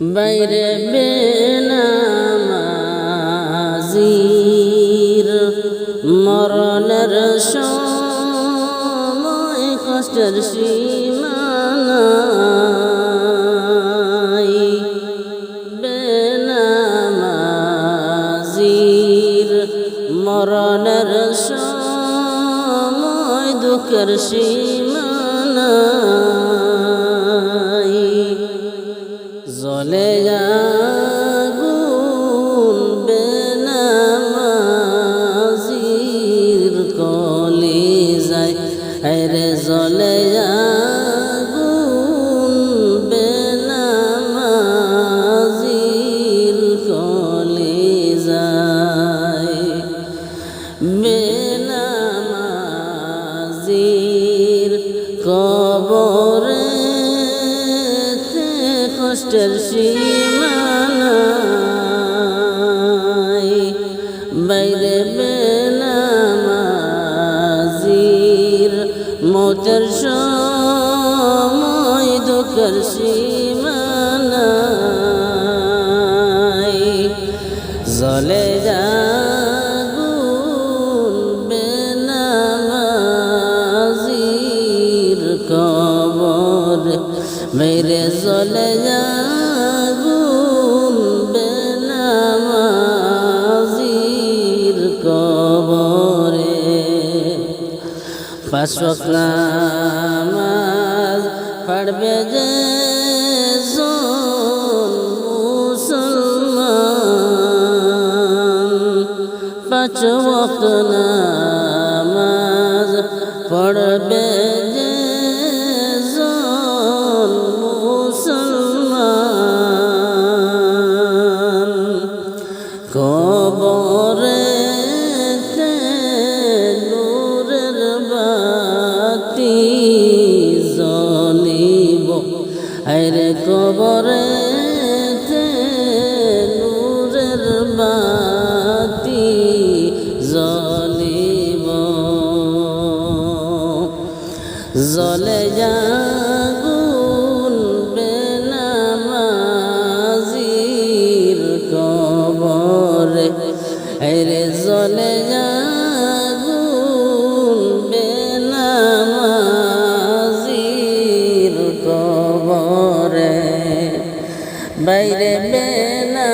বাইরে বেনামাজির মরণের সময় কষ্টের সীমানাই বেনামাজির মরণের সময় দুঃখের সীমানাই জলে কষ্টের সীমানাই বাইরে বেনামাজির মতের সময় দুঃখের সীমানাই পাঁচ ওয়াক্ত নামাজ পড়বে যে জন জলে যাগুন বেনামাজির কবরে। আরে জলে যাগুন বেনামাজির কবরে। বাইরে বেনামাজির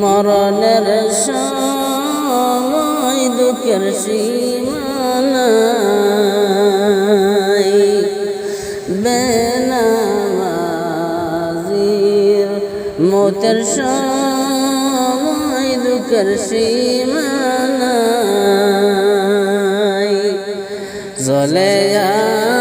মরণের সময় দুঃখের সীমানাই মতের সময় দুঃখের সীমানাই জলে আগুন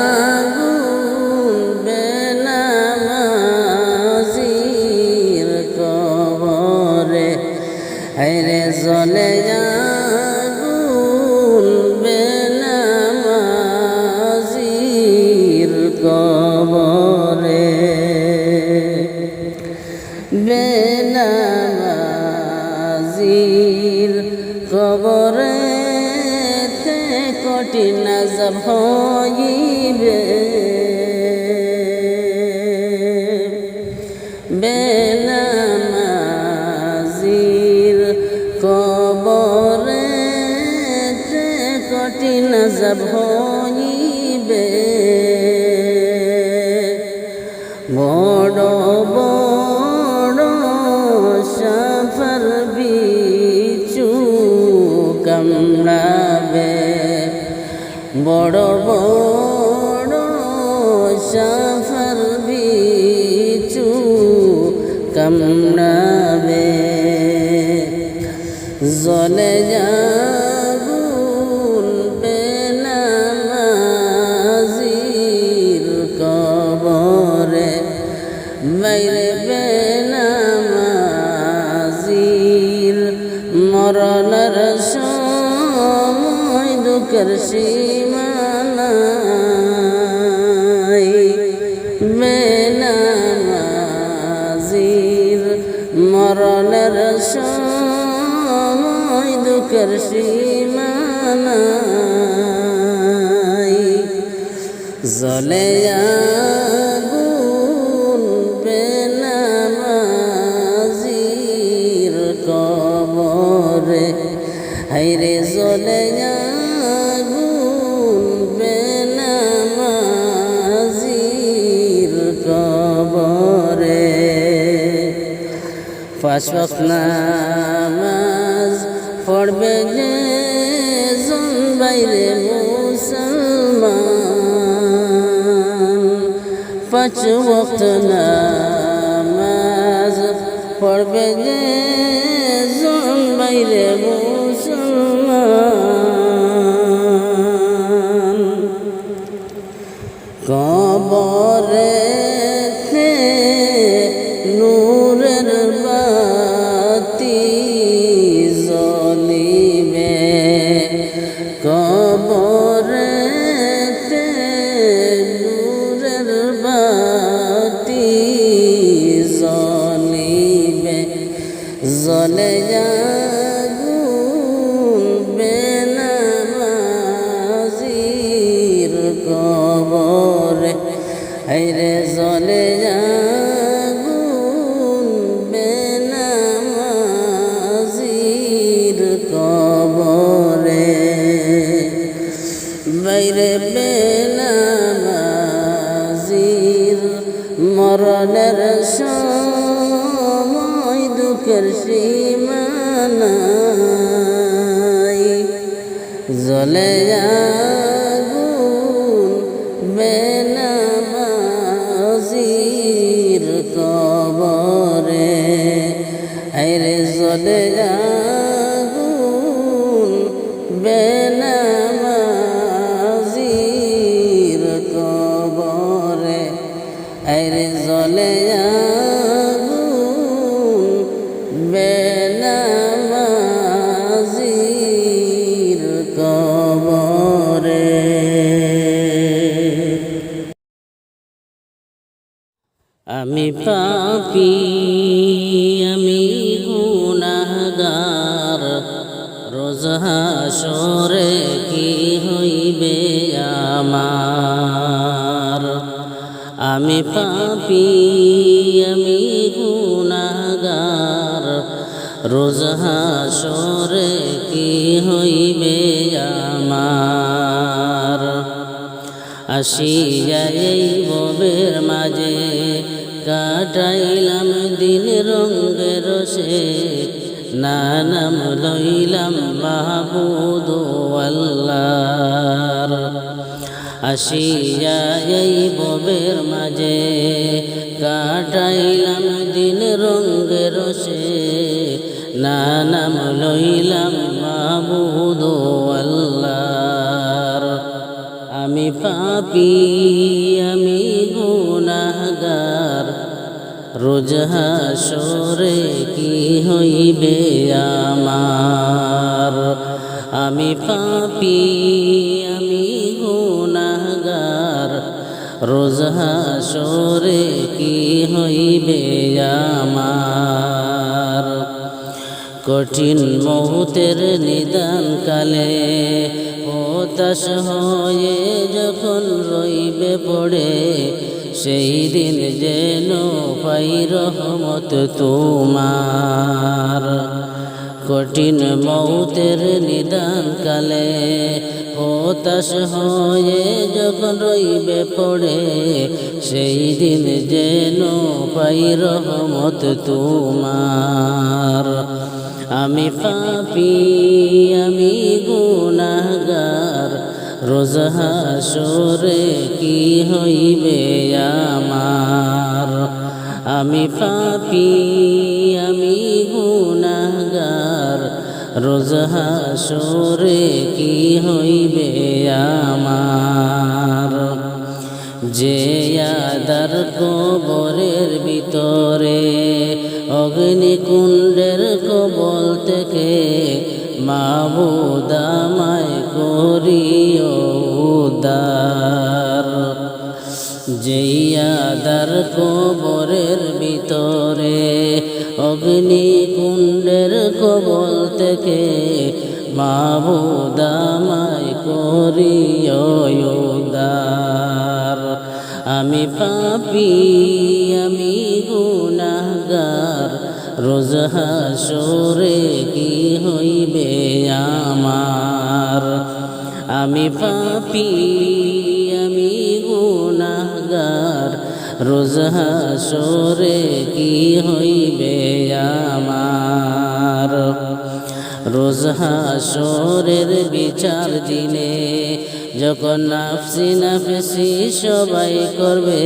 নজর হইবে বড় বড় সফর বিচু কামড়াবে। বড় বড় সফর বিচু কামড়াবে। জলে সময় দুঃখের সীমানাই বেনামাজির মরণের সময় দুঃখের সীমানাই জলে পাঁচ ওয়াক্ত নামাজ পড়বে যে বাইরে মুসলমান। পাঁচ ওয়াক্ত নামাজ পড়বে যে সময় দুঃখের সীমানাই রোজ কি হইবে আমার? আমি পাপি, আমি গুনাহগার রোজ হাসরে কি হইবে আমার? আসিয়া এই ববের মাঝে কাটাইলাম দিন রঙ্গের সে নানাম লইলাম মাহবুদ আল্লাহর আসিয়া এই ববের মাঝে কাটাইলাম দিন রঙ্গের সে নানাম লইলাম মাহবুদ আল্লাহর আমি পাপি, আমি রোজ হাসরে কি হইবে আমার? আমি পাপি, আমি গুনাহগার। রোজ হাসরে কি হইবে আমার? কঠিন মহুতের নিদান কালে হতাশ হয়ে যখন রইবে পড়ে সেই দিন যেন পাই রহমত তোমার। কঠিন মৌতের নিদান কালে হতাশ হয়ে যখন রইবে পড়ে, সেই দিন যেন পাই রহমত তোমার। আমি পাপি, আমি গুনাহগার রোজ হাসরে কি হইবে আমার? আমি পাপি, আমি গুনাহগার। রোজ হাসরে কি হইবে আমার? যে আদার কবরের ভিতরে অগ্নিকুণ্ডের কবল থেকে মাবুদামায় কবরের ভিতরে অগ্নিকুণ্ডের কবল থেকে মাবুদামায় করিও উদার। আমি পাপি, আমি গুনাহগার, রোজ হাসরে কি হইবে আমার? আমি পাপি রোজ হাসরে কি হইবে আমার? রোজ হাসরের বিচার দিনে যখন নাফসি নাফসি সবাই করবে,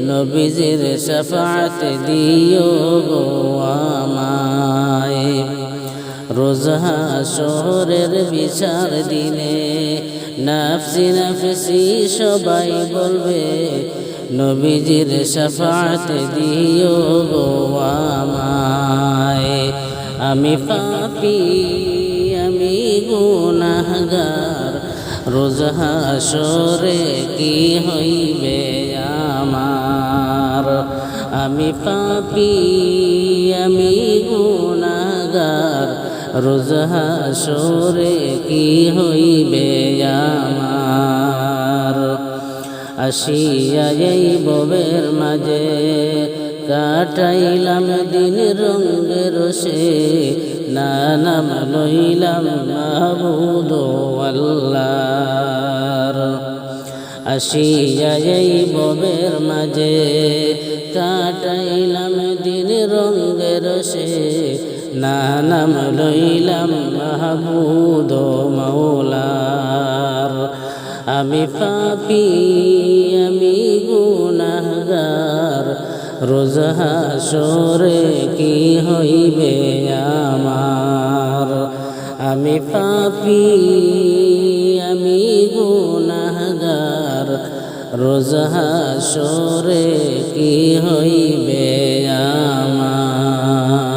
নবীজির সাফাত দিও গো আমায়। রোজ হাসরের বিচার দিনে নাফসি নাফসি সবাই বলবে নবীজির সাফাত দিও গো আমায়। আমি পাপি, আমি গুনাহগার। রোজ হাসরে কি হইবে আমার? আমি পাপি, আমি গুনাহগার। রোজ হাসরে কি হইবে আমার? আসিয়া এই ববের মাঝে কাটাইলাম দিন রঙের সে না নাম লইলাম মাহবুদ আসিয়া এই ববের মাঝে কাটাইলাম দিন রঙের সে না নাম লইলাম মাহবুদ মৌলার আমি পাপি, আমি গুনাহগার। রোজ হাসরে কি হইবে আমার? আমি পাপি, আমি গুনাহগার। রোজ হাসরে কি হইবে আমার?